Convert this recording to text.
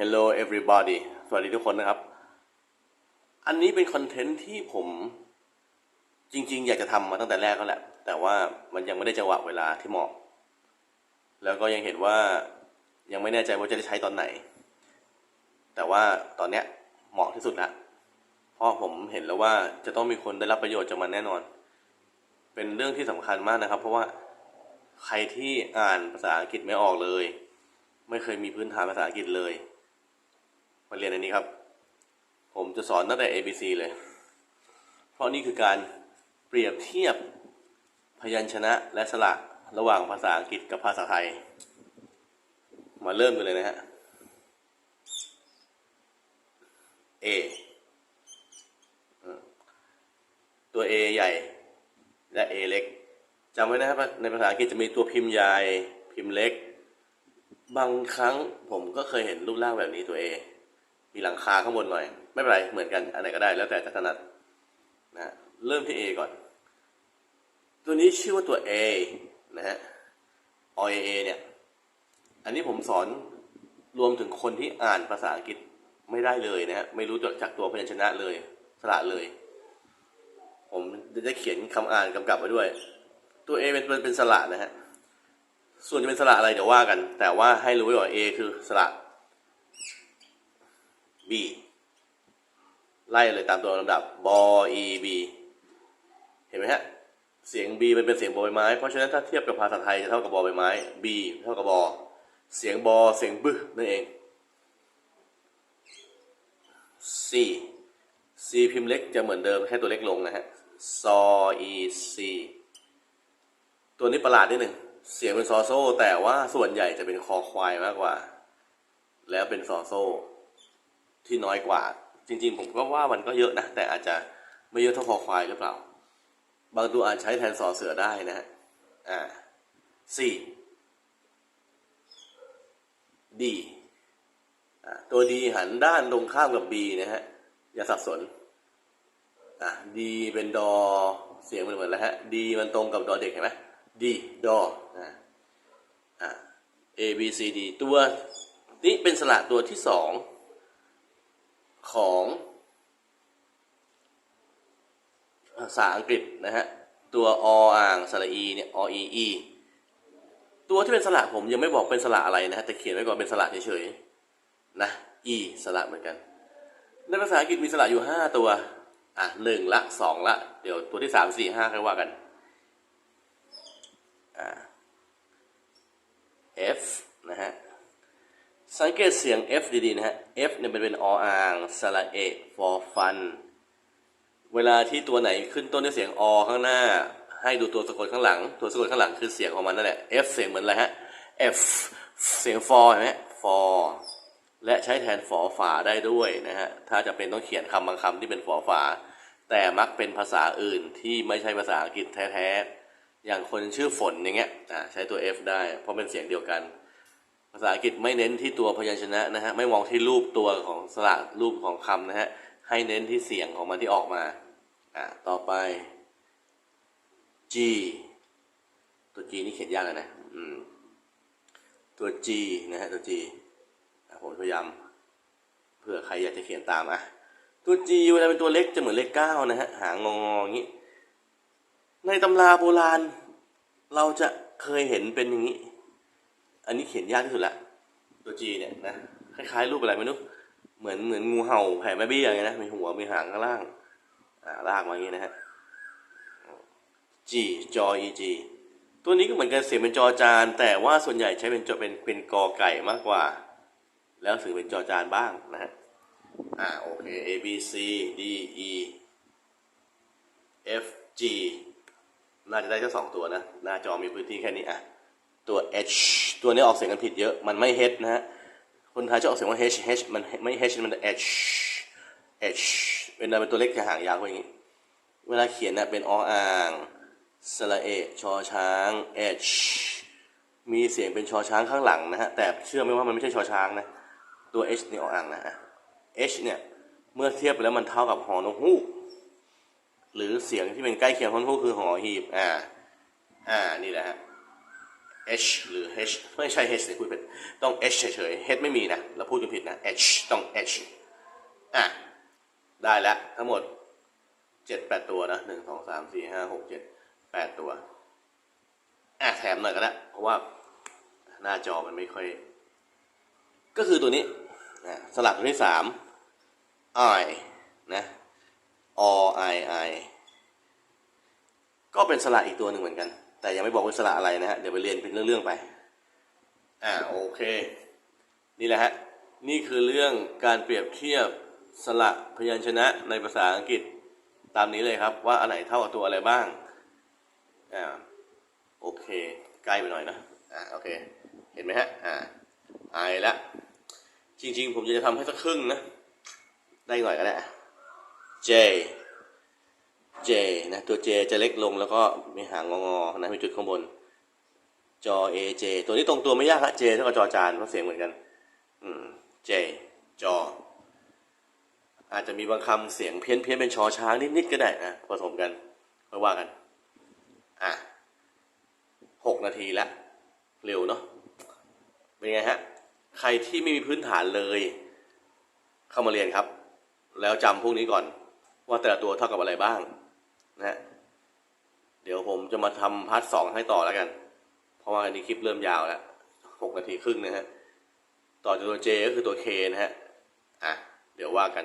Hello everybody สวัสดีทุกคนนะครับ อันนี้เป็นคอนเทนต์ที่ผมจริง ๆ อยากจะทำมาตั้งแต่แรกก็แหละ แต่ว่ามันยังไม่ได้จังหวะเวลาที่เหมาะ แล้วก็ยังเห็นว่ายังไม่แน่ใจว่าจะได้ใช้ตอนไหน แต่ว่าตอนเนี้ยเหมาะที่สุดแล้วเพราะผมเห็นแล้วว่าจะต้องมีคนได้รับประโยชน์จากมันแน่นอน เป็นเรื่องที่สำคัญมากนะครับ เพราะว่าใครที่อ่านภาษาอังกฤษไม่ออกเลย ไม่เคยมีพื้นฐานภาษาอังกฤษเลย มาเรียนอันนี้ครับ ผมจะสอนตั้งแต่ A B C เลย เพราะนี่คือการเปรียบเทียบพยัญชนะและสระระหว่างภาษาอังกฤษกับภาษาไทย มาเริ่มกันเลยนะฮะ A ตัว A ใหญ่และ A เล็กจำไว้นะครับในภาษาอังกฤษจะมีตัวพิมพ์ใหญ่พิมพ์เล็ก บางครั้งผมก็เคยเห็นรูปร่างแบบนี้ตัว A มีหลังคาข้างบนหน่อย ไม่เป็นไรเหมือนกันอันไหนก็ได้แล้วแต่จะถนัดนะฮะเริ่มที่ A ก่อน ตัวนี้ชื่อว่าตัว A นะฮะ O A A เนี่ย อันนี้ผมสอนรวมถึงคนที่อ่านภาษาอังกฤษไม่ได้เลยนะฮะไม่รู้จักจากตัวพยัญชนะเลยสระเลย ผมจะเขียนคำอ่านกำกับไว้ด้วย ตัว A เป็นเป็นเป็นสระนะฮะส่วนจะเป็นสระอะไรเดี๋ยวว่ากัน แต่ว่าให้รู้ไว้ก่อน A คือสระ B ไล่เลยตามตัวลำดับบอ E B เห็นไหมฮะ เสียง B มันเป็นเสียงบอใบไม้ เพราะฉะนั้นถ้าเทียบกับภาษาไทยจะเท่ากับบอใบไม้ B เท่ากับบอเสียงบอเสียงบึนั่นเอง C C พิมพ์เล็กจะเหมือนเดิมแค่ตัวเล็กลงนะฮะซอ E C ตัวนี้ประหลาดนิดหนึ่งเสียงเป็นซอโซ่ แต่ว่าส่วนใหญ่จะเป็นคอควายมากกว่า แล้วเป็นซอโซ่ ที่น้อยกว่า จริงๆ ผมก็ว่ามันก็เยอะนะ แต่อาจจะไม่เยอะเท่าคอควายหรือเปล่า บางตัวอาจใช้แทนซอเสือได้นะฮะอ่า C D อ่าตัว D หันด้านตรงข้ามกับ B นะฮะ อย่าสับสนอะ D เป็นดอเสียงมันเหมือนแล้วฮะ D มันตรงกับดอเด็กเห็นไหม D ดออ่าอ่า A B C D ตัวนี้เป็นสระตัวที่สอง ของภาษาอังกฤษนะฮะ ตัวออ่างสระอีเนี่ยอ e e ตัวที่เป็นสระผมยังไม่บอกเป็นสระอะไรนะฮะแต่เขียนไว้ก่อนเป็นสระเฉยๆนะ e สระเหมือนกันในภาษาอังกฤษมีสระอยู่ห้าตัว อะหนึ่งละสองละ เดี๋ยวตัวที่สามสี่ห้าค่อยว่ากันอ่า F นะฮะ สังเกตเสียง F ดีๆนะฮะ F เนี่ยมันเป็นออ่างสระเอะ for fun เวลาที่ตัวไหนขึ้นต้นด้วยเสียงอข้างหน้า ให้ดูตัวสะกดข้างหลัง ตัวสะกดข้างหลังคือเสียงของมันนั่นแหละ F เสียงเหมือนอะไรฮะ F เสียง for เห็นไหม for และใช้แทนฝอฝาได้ด้วยนะฮะ ถ้าจะเป็นต้องเขียนคำบางคำที่เป็นฝอฝา แต่มักเป็นภาษาอื่นที่ไม่ใช่ภาษาอังกฤษแท้ๆ อย่างคนชื่อฝนอย่างเงี้ยใช้ตัว F ได้ เพราะเป็นเสียงเดียวกันาษาอังกฤษไม่เน้นที่ตัวพยัญชนะนะฮะไม่มองที่รูปตัวของสระรูปของคำนะฮะให้เน้นที่เสียงของมันที่ออกมาอ่าต่อไป G ตัว G นี่เขียนยากเลยนะอืมตัว G นะฮะตัว G ผมพยายามเผื่อใครอยากจะเขียนตามอะตัว G เวลาเป็นตัวเล็กจะเหมือนเลขเก้านะฮะหางงอๆอย่างนี้ ในตำราโบราณ เราจะเคยเห็นเป็นอย่างนี้ อันนี้เขียนยากที่สุดละ ตัว G เนี่ยนะ คล้ายๆรูปอะไรไม่รู้ เหมือนเหมือนงูเห่าแผ่แม่เบี้ยอย่างเงี้ยนะ มีหัวมีหางข้างล่าง อ่าลากมาอย่างนี้นะฮะ G จอ E G ตัวนี้ก็เหมือนกันเสียงเป็นจอจาน แต่ว่าส่วนใหญ่ใช้เป็นจอเป็นเป็นกอไก่มากกว่า แล้วถือเป็นจอจานบ้างนะฮะอ่าโอเค A B C D E F G น่าจะได้แค่สองตัวนะ หน้าจอมีพื้นที่แค่นี้อะ ตัว H ตัวนี้ออกเสียงกันผิดเยอะ มันไม่ H นะฮะ คนไทยจะออกเสียงว่า H H มันไม่ H มัน H H เป็นเป็นตัวเล็กจะหางยาวกว่าอย่างนี้ เวลาเขียนนะเป็นออ่างสระเอชอช้าง H มีเสียงเป็นชอช้างข้างหลังนะฮะ แต่เชื่อไหมว่ามันไม่ใช่ชอช้างนะ ตัว H นี่ออ่างนะฮะ H เนี่ย เมื่อเทียบไปแล้วมันเท่ากับหอนกฮูกหรือเสียงที่เป็นใกล้เคียงฮอนกฮูกคือหอหีบ อ่า อ่า นี่แหละฮะ h หรือ h ไม่ใช่ h เลยคุยผิดต้อง h เฉยๆ h ไม่มีนะ เราพูดกันผิดนะ h ต้อง h อะ ได้แล้วทั้งหมดเจ็ดแปดตัวนะหนึ่งสองสามสี่ห้าหกเจ็ดแปดตัว อะ แถมหน่อยก็ได้เพราะว่าหน้าจอมันไม่ค่อย ก็คือตัวนี้สลักตัวที่สาม i นะ o i i ก็เป็นสระอีกตัวหนึ่งเหมือนกัน แต่ยังไม่บอกว่าสระอะไรนะฮะเดี๋ยวไปเรียนเป็นเรื่องๆไป อ่าโอเค นี่แหละฮะนี่คือเรื่องการเปรียบเทียบสระพยัญชนะในภาษาอังกฤษตามนี้เลยครับ ว่าอันไหนเท่ากับตัวอะไรบ้างอ่าโอเคใกล้ไปหน่อยนะอ่าโอเค เห็นไหมฮะอ่าไอละจริง ๆ ผมจะทำให้สักครึ่งนะ ได้หน่อยก็ได้ J J นะตัว J จะเล็กลงแล้วก็มีหางงอๆนะมีจุดข้างบน จอ A J ตัวนี้ตรงตัวไม่ยากฮะ J เท่ากับจอจานเพราะเสียงเหมือนกัน อืม J จอ อาจจะมีบางคำเสียงเพี้ยนเพี้ยนเป็นชอช้างนิดๆก็ได้นะผสมกันค่อยว่ากัน อะหกนาทีแล้วเร็วเนาะเป็นไงฮะ ใครที่ไม่มีพื้นฐานเลย เข้ามาเรียนครับ แล้วจำพวกนี้ก่อน ว่าแต่ละตัวเท่ากับอะไรบ้าง นะเดี๋ยวผมจะมาทำพาร์ทสองให้ต่อแล้วกัน เพราะว่าอันนี้คลิปเริ่มยาวแล้วหกนาทีครึ่งนะฮะ ต่อจากตัว J ก็คือตัว K นะฮะ อะ เดี๋ยวว่ากัน